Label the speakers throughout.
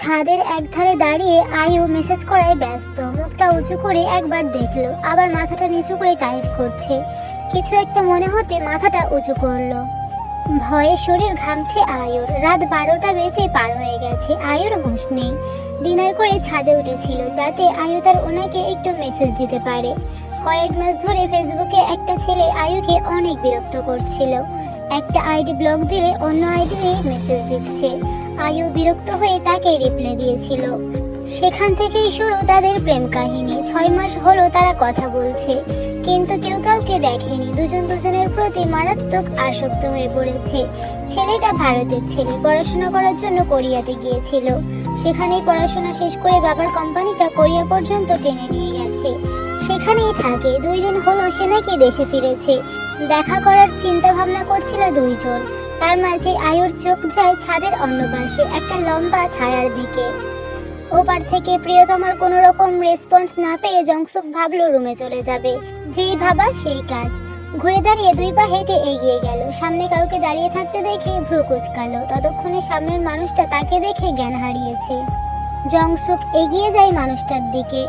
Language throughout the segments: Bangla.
Speaker 1: ছাদের একধারে দাঁড়িয়ে আয়ু মেসেজ করায় ব্যস্ত। মুখটা উঁচু করে একবার দেখল, আবার মাথাটা নিচু করে টাইপ করছে। কিছু একটা মনে হতে মাথাটা উঁচু করল। ভয়ে শরীর ঘামছে আয়ুর। রাত বারোটা বেজে পার হয়ে গেছে, আয়ুর হুঁশ নেই। ডিনার করে ছাদে উঠেছিল, যাতে আয়ু তার ওনাকে একটু মেসেজ দিতে পারে। কয়েক মাস ধরে ফেসবুকে একটা ছেলে আয়ুকে অনেক বিরক্ত করছিল। একটা আইডি ব্লক দিলে অন্য আইডি মেসেজ দিচ্ছে। আয়ু বিরক্ত হয়ে তাকে রিপ্লাই দিয়েছিল। সেখান থেকেই শুরু তাদের প্রেম কাহিনী। ছয় মাস হলো তারা কথা বলছে, কিন্তু কেউ কাউকে দেখেনি। দুজন দুজনের প্রতি মারাত্মক আসক্ত হয়ে পড়েছে। ছেলেটা ভারতের ছেলে, পড়াশোনা করার জন্য কোরিয়াতে গিয়েছিল। সেখানেই পড়াশোনা শেষ করে বাবার কোম্পানিটা কোরিয়া পর্যন্ত টেনে নিয়ে গেছে। সেখানেই থাকে, দুই দিন হলো সে নাকি দেশে ফিরেছে। দেখা করার চিন্তা ভাবনা করছিল দুইজন। তার মাঝে আয়ুর চোখ যায় ছাদের অন্য পাশে একটা লম্বা ছায়ার দিকে। ওপার থেকে প্রিয়তমার কোনো রকম রেসপন্স না পেয়ে জংসুক ভাবলো রুমে চলে যাবে। যেই ভাবা সেই কাজ। ঘুরে দাঁড়িয়ে দুই পা হেঁটে এগিয়ে গেল। সামনে কাউকে দাঁড়িয়ে থাকতে দেখে ভ্রু কুচকালো। ততক্ষণে সামনের মানুষটা তাকে দেখে জ্ঞান হারিয়েছে। জংসুক এগিয়ে যায় মানুষটার দিকে।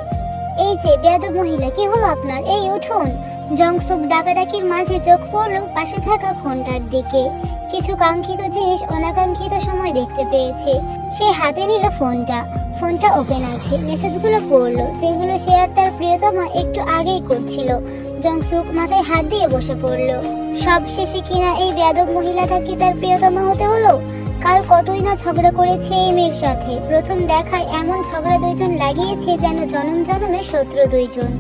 Speaker 1: এই যে বেয়াদব মহিলা, কি হলো আপনার? এই উঠুন। জংসুক ডাকাডাকির মাঝে চোখ পড়ল পাশে থাকা ফোনটার দিকে। কিছু কাঙ্ক্ষিত জিনিস অনাকাঙ্ক্ষিত সময় দেখতে পেয়েছে। সে হাতে নিল ফোনটা। ফোনটা ওপেন আছে। মেসেজগুলো পড়ল, যেগুলো সে আর তার প্রিয়তমা একটু আগেই করছিল। জংসুক মাথায় হাত দিয়ে বসে পড়ল। সব শেষে কিনা এই বেয়াদব মহিলাটা কি তার প্রিয়তমা হতে হলো? কাল কতই না ঝগড়া করেছে এই মেয়ের সাথে। প্রথম দেখায় এমন ঝগড়া দুইজন লাগিয়েছে যেন জনম জনমের শত্রু দুইজন।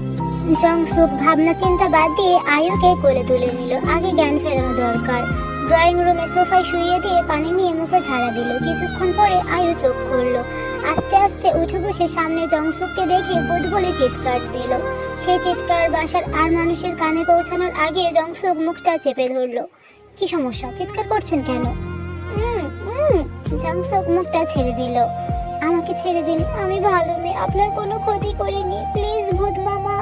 Speaker 1: জংসুক ভাবনা চিন্তা বাদ দিয়ে আয়ুকে কোলে তুলে নিল। আগে জ্ঞান ফেরানো দরকার। ড্রয়িং রুমে সোফায় শুইয়ে দিয়ে পানি নিয়ে মুখে ঝাড়া দিল। কিছুক্ষণ পরে আয়ু চোখ খুললো। আস্তে আস্তে উঠে বসে সামনে জংসুককে দেখে বোধ বলে চিৎকার দিল। সেই চিৎকার বাসার আর মানুষের কানে পৌঁছানোর আগে জংসুক মুখটা চেপে ধরলো। কি সমস্যা? চিৎকার করছেন কেন? জংসুক মুখটা ছেড়ে দিল। আমাকে ছেড়ে দিন, আমি ভালো মেয়ে, আপনার কোনো ক্ষতি করিনি, প্লিজ ভূত মামা।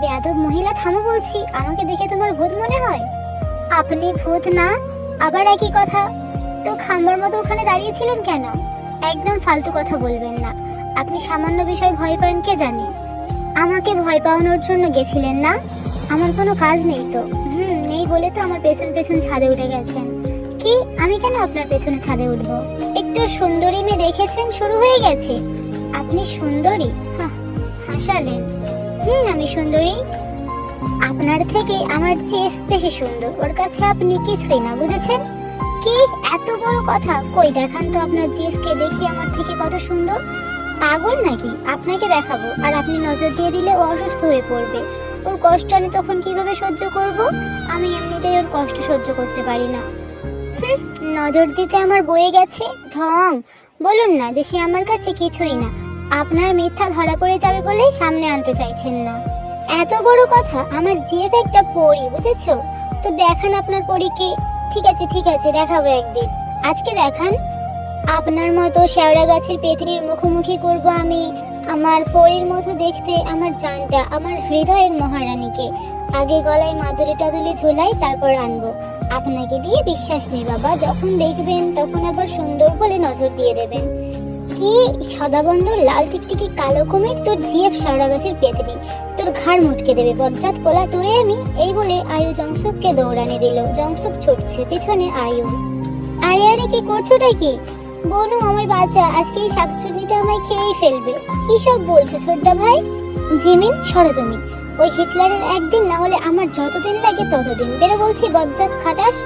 Speaker 1: বেয়াদব মহিলা থামো বলছি, আমাকে দেখে তোমার ভূত মনে হয়? আপনি ভূত না আবার একই কথা? তো খাম্বার মতো ওখানে দাঁড়িয়েছিলেন কেন? একদম ফালতু কথা বলবেন না। আপনি সামান্য বিষয় ভয় পান কে জানে? আমাকে ভয় পাওয়ানোর জন্য গেছিলেন না? আমার কোনো কাজ নেই তো। হুম, নেই বলে তো আমার পেছন পেছন ছাদে উঠে গেছেন। কি? আমি কেন আপনার পেছনে ছাদে উঠব? একটু সুন্দরী মেয়ে দেখেছেন, শুরু হয়ে গেছে। আপনি সুন্দরী? হাসালেন। হুম, আমি সুন্দরী। আপনার থেকে আমার চেয়ে বেশি সুন্দর। ওর কাছে আপনি কিছুই না, বুঝেছেন? কি এত বড় কথা? কই দেখান তো আপনার জিএফকে দেখি আমার থেকে কত সুন্দর। পাগল নাকি? আপনাকে দেখাবো। আর আপনি নজর দিয়ে দিলে ও অসুস্থ হয়ে পড়বে। ওর কষ্ট আমি তখন কীভাবে সহ্য করব? আমি এমনিতেই ওর কষ্ট সহ্য করতে পারি না। নজর দিতে আমার বয়ে গেছে? ঢং! বলুন না যে সে আমার কাছে কিছুই না। আপনার মিথ্যা ধরা পড়ে যাবে বলে সামনে আনতে চাইছেন না। এত বড় কথা, আমার জিএফ একটা পরি, বুঝেছ? তো দেখান আপনার পরীকে। ঠিক আছে ঠিক আছে, দেখাবো একদিন। আজকে দেখান, আপনার মতো শেওড়া গাছের পেতনির মুখোমুখি করব আমি, আমার পরীর মতো দেখতে আমার জানটা, আমার হৃদয়ের মহারানীকে। আগে গলায় মাদুরে টাদুলে ঝোলাই, তারপর আনব। আপনাকে দিয়ে বিশ্বাস নেই বাবা, যখন দেখবেন, তখন আবার সুন্দর বলে নজর দিয়ে দেবেন। কি সাদাবন্ধ লাল টিকটিকি, কালো কুমির, তোর জিএফ শেওড়া গাছের পেতনি। তোর ঘাড় মুটকে দেবে। বজ্জাত পোলা তুলে আমি এই বলে আয়ু জংসুককে দৌড়ানি দিল। জংসুক ছুটছে পিছনে আয়ু। আরে আরে, কি করছোটা কি? বনু আমার বাচ্চা আজকে এই শাকচুন্নিটা আমায় খেয়েই ফেলবে। কি সব বলছো ছোটদা ভাই? জিমিন, সরো তুমি। ওই হিটলারের একদিন না হলে আমার যতদিন লাগে ততদিন। বেরো বলছি, বজ্জাত খাটাস।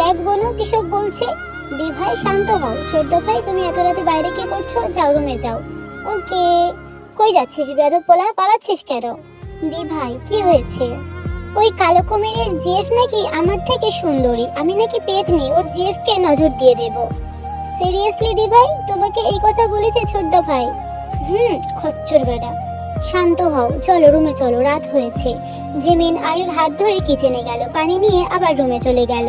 Speaker 1: দেখ বনু, কি সব বলছে। দি ভাই শান্ত হও। ছোটদা ভাই, তুমি এত রাতে বাইরে কি করছ? যাও রুমে যাও। ওকে। কই যাচ্ছিস, বেদব পোলা? পালাচ্ছিস কেন? দি ভাই, কি হয়েছে? ওই কালো কুমিরের জিএফ নাকি আমার থেকে সুন্দরী? আমি নাকি পেতনি, ওর জিএফ কে নজর দিয়ে দেব। সিরিয়াসলি দি ভাই, তোমাকে এই কথা বলেছে ছোট্ট ভাই? হুম, খচ্চর বেটা। শান্ত হও, চলো, রুমে চলো, রাত হয়েছে। জেমিন আয়ুর হাত ধরে কিচেনে গেল, পানি নিয়ে আবার রুমে চলে গেল।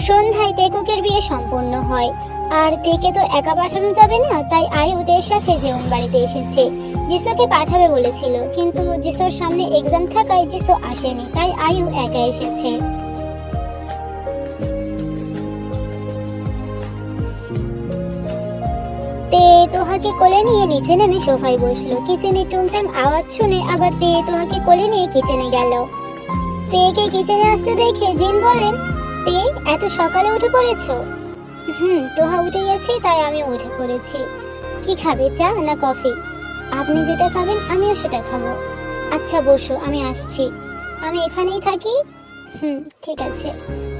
Speaker 1: সন্ধ্যায় তেকুকের বিয়ে সম্পন্ন হয়। আর তেকে তো একা পাঠানো যাবে না, তাই আয়ুদের সাথে যেমন বাড়িতে এসেছে। জিসোকে পাঠাবে বলেছিল, কিন্তু জিসোর সামনে এক্সাম থাকায় জিসো আসেনি, তাই আয়ু একা এসেছে। তে তোহাকে কোলে নিয়ে নিচে নেমে সোফায় বসল, কিচেনে টুংটাং আওয়াজ শুনে আবার তে তোহাকে কোলে নিয়ে কিচেনে গেল। তেকে কিচেনে আসতে দেখে জিন বলেন, তে, এত সকালে উঠে পড়েছো? হুম, তোহা উঠে গেছে, তাই আমি উঠে পড়েছি। কি খাবে, চা না কফি? আপনি যেটা খাবেন, আমিও সেটা খাব। আচ্ছা বসো, আমি আসছি। আমি এখানেই থাকি? হুম, ঠিক আছে।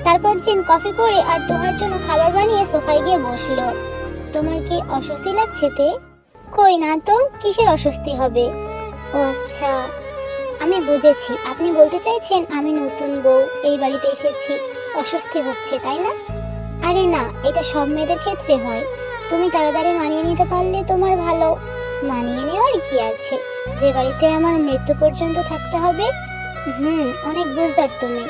Speaker 1: তারপর জিন কফি করে আর তোহার জন্য খাবার বানিয়ে সোফায় গিয়ে বসল। তোমার কি অস্বস্তি লাগছে তে? কই না তো, কিসের অস্বস্তি হবে? ও আচ্ছা আমি বুঝেছি। আপনি বলতে চাইছেন আমি নতুন বউ, এই বাড়িতে এসেছি। অস্বস্তি হচ্ছে, তাই না? আরে না, এটা সব মেয়েদের ক্ষেত্রে হয়। তুমি তাড়াতাড়ি মানিয়ে নিতে পারলে তোমার ভালো। মানিয়ে নেওয়ার কি আছে? যে বাড়িতে আমার মৃত্যু পর্যন্ত থাকতে হবে? হুম, অনেক বুঝদার তুমি।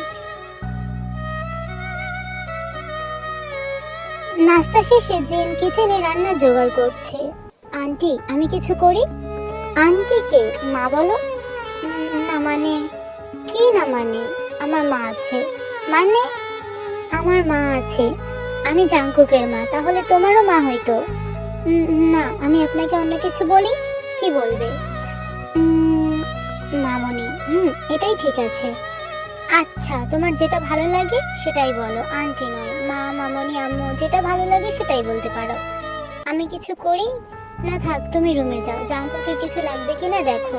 Speaker 1: নাস্তা শেষে জেন কিচেনে রান্নার জোগাড় করছে। আন্টি, আমি কিছু করি? আন্টিকে মা বলো। না মানে? কি না মানে? আমার মা আছে। মানে আমার মা আছে। আমি জাঙ্কুকের মা, তাহলে তোমারও মা হয়তো না, আমি আপনাকে অন্য কিছু বলি? কি বলবে? মামনি, হুম, এটাই ঠিক আছে। আচ্ছা তোমার যেটা ভালো লাগে সেটাই বলো। আন্টি নয়, মা, মামনি, আম্মু, যেটা ভালো লাগে সেটাই বলতে পারো। আমি কিছু করি? না থাক, তুমি রুমে যাও। জাঙ্কুকের কিছু লাগবে কি না দেখো।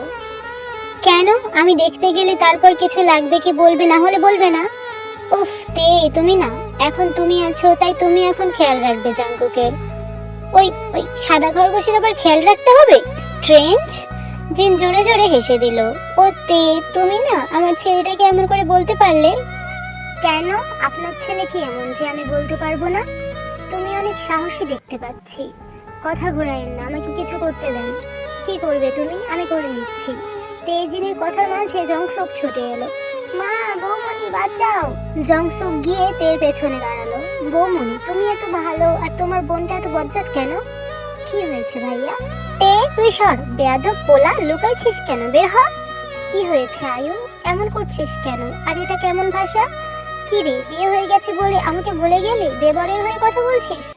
Speaker 1: কেন? আমি দেখতে গেলে তারপর কিছু লাগবে কি বলবে? না হলে বলবে না। উফ, তে, তুমি না। এখন তুমি আছো, তাই তুমি এখন খেয়াল রাখবে জাঙ্কুকের। ওই ওই সাদা খরগোশের আবার খেয়াল রাখতে হবে? স্ট্রেঞ্জ জিন জোরে জোরে হেসে দিল। ও, তে, তুমি না আমার ছেলেটাকে এমন করে বলতে পারলে? কেন? আপনার ছেলে কি এমন যে আমি বলতে পারব না? তুমি অনেক সাহসী দেখতে পাচ্ছি। কথা ঘোরায়েন না, আমাকে কিছু করতে দেন। কি করবে তুমি? আমি করে নিচ্ছি। তেজিনের কথার মাঝে জংসক ছুটে এলো। মা, বৌমনি, বাঁচাও। জংসক গিয়ে তের পেছনে দাঁড়াল। বৌমনি, তুমি এত ভালো, আর তোমার বোনটা এত বজ্জাত কেন? কি হয়েছে ভাইয়া? তে তুই সর। বেয়াদব পোলা, লুকাইছিস কেন? বের হ। কি হয়েছে আয়ু এমন করছিস কেন? আর এটা কেমন ভাষা? কি রে, বিয়ে হয়ে গেছে বলে আমাকে বলে গেলি? দেবরের হয়ে কথা বলছিস?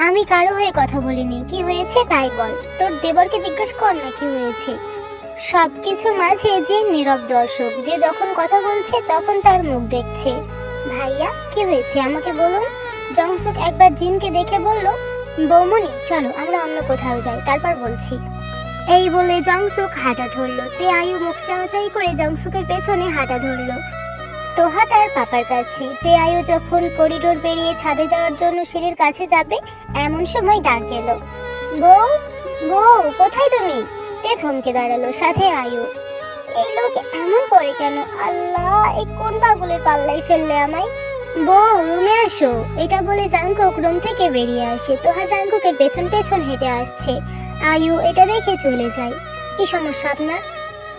Speaker 1: আমি কারও হয়ে কথা বলিনি। কি হয়েছে তাই বল। তোর দেবরকে জিজ্ঞেস কর না কি হয়েছে। সব কিছুর মাঝে যে নীরব দর্শক যে যখন কথা বলছে তখন তার মুখ দেখছে। ভাইয়া, কি হয়েছে? আমাকে বলুন। জংসুক একবার জিনকে দেখে বলল, বৌমনি, চলো, আমরা অন্য কোথাও যাই। তারপর বলছি, এই বলে জংসুক হাঁটা ধরলো। তে আয়ু মুখ চাওয়াচাই করে জংসুকের পেছনে হাঁটা ধরলো। তোহা তার পাপার কাছে। তে আয়ু যখন করিডোর পেরিয়ে ছাদে যাওয়ার জন্য সিঁড়ির কাছে যাবে, এমন সময় ডাক গেল বউ বউ কোথায় তুমি? তে থমকে দাঁড়াল, সাথে আয়ু। এই লোক এমন করে কেন? আল্লাহ, এই কোন পাগলের পাল্লাই ফেললে আমায়? বউ, রুমে আসো। এটা বলে জাঙ্কুক রুম থেকে বেরিয়ে আসে। তোহা জাঙ্কুকের পেছন পেছন হেঁটে আসছে। আয়ু, এটা দেখে চলে যায়। কি সমস্যা আপনার?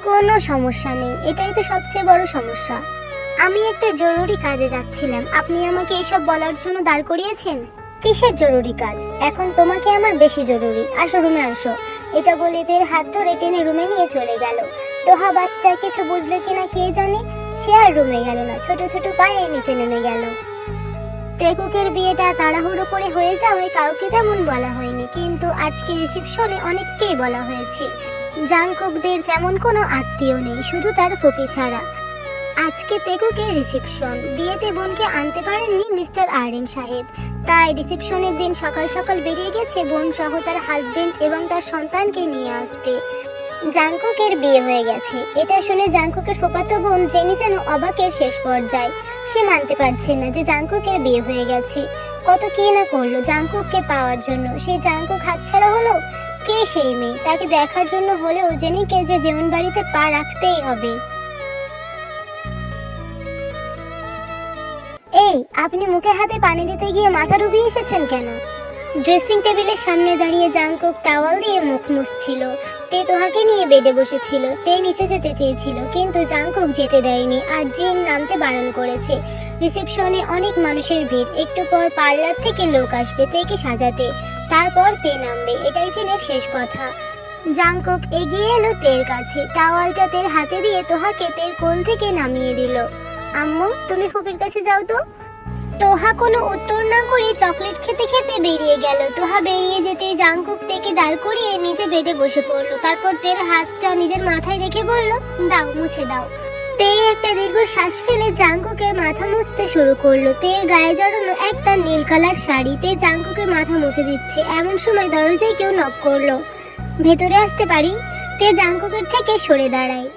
Speaker 1: কোনো সমস্যা নেই। এটাই তো সবচেয়ে বড় সমস্যা। আমি একটা জরুরি কাজে যাচ্ছিলাম। আপনি আমাকে এসব বলার জন্য দাঁড় করিয়েছেন? কিসের জরুরি কাজ? এখন তোমাকে আমার বেশি জরুরি। আসো, রুমে আসো। এটা বলে তার হাত ধরে টেনে রুমে নিয়ে চলে গেল। তোহা বাচ্চা কিছু বুঝলো কিনা কে জানে, সে আর রুমে গেল না, ছোট ছোট পায়ে নিচে নেমে গেল। তেকুকের বিয়েটা তাড়াহুড়ো করে হয়ে যাওয়ায় কাউকে তেমন বলা হয়নি, কিন্তু আজকে রিসেপশনে অনেককেই বলা হয়েছে। জাংকুকদের তেমন কোনো আত্মীয় নেই, শুধু তার ফুপি ছাড়া। আজকে তেকুকে রিসেপশন বিয়েতে বোনকে আনতে পারেননি মিস্টার আরএম সাহেব। তাই রিসেপশনের দিন সকাল সকাল বেরিয়ে গেছে বোন সহ তার হাজবেন্ড এবং তার সন্তানকে নিয়ে আসতে। জাংকুকের বিয়ে হয়ে গেছে। এটা শুনে জাংকুকের ফুপাতো বোন জেনি যেন অবাকের শেষ পর্যায়ে। সে মানতে পারছে না যে জাংকুকের বিয়ে হয়ে গেছে। কত কি না করল জাংকুককে পাওয়ার জন্য। সেই জাংকুক হাতছাড়া হলো? কে সেই মেয়ে? তাকে দেখার জন্য হলেও জেনিকে যে যেমন বাড়িতে পা রাখতেই হবে। আপনি মুখে হাতে পানি দিতে গিয়ে মাথা ডুবিয়ে এসেছেন কেন? ড্রেসিং টেবিলের সামনে দাঁড়িয়ে জাংকুক টাওয়াল দিয়ে মুখ মুছছিল। তে তোহাকে নিয়ে বেডে বসেছিল। তে নিচে যেতে চেয়েছিল, কিন্তু জাংকুক যেতে দেয়নি আর জিন নামতে বারণ করেছে। রিসেপশনে অনেক মানুষের ভিড়। একটু পর পার্লার থেকে লোক আসবে তেকে সাজাতে। তারপর তে নামবে, এটাই জিনের শেষ কথা। জাংকুক এগিয়ে এলো তের কাছে। টাওয়ালটা তের হাতে দিয়ে তোহাকে তের কোল থেকে নামিয়ে দিল। আম্মু, তুমি ফুপির কাছে যাও তো। তোহা কোনো উত্তর না করে চকলেট খেতে খেতে বেরিয়ে গেল। তোহা বেরিয়ে যেতে জাঙ্কুক থেকে দাঁড় করিয়ে নিজে বেডে বসে পড়ল। তারপর তের হাতটা নিজের মাথায় রেখে বলল, দাও, মুছে দাও। তে একটা দীর্ঘ শ্বাস ফেলে জাঙ্কুকের মাথা মুছতে শুরু করল। তের গায়ে জড়ানো একটা নীল কালার শাড়ি তে জাঙ্কুকের মাথা মুছে দিচ্ছে। এমন সময় দরজায় কেউ নক করল, ভেতরে আসতে পারি? তে জাঙ্কুকের থেকে সরে দাঁড়ায়।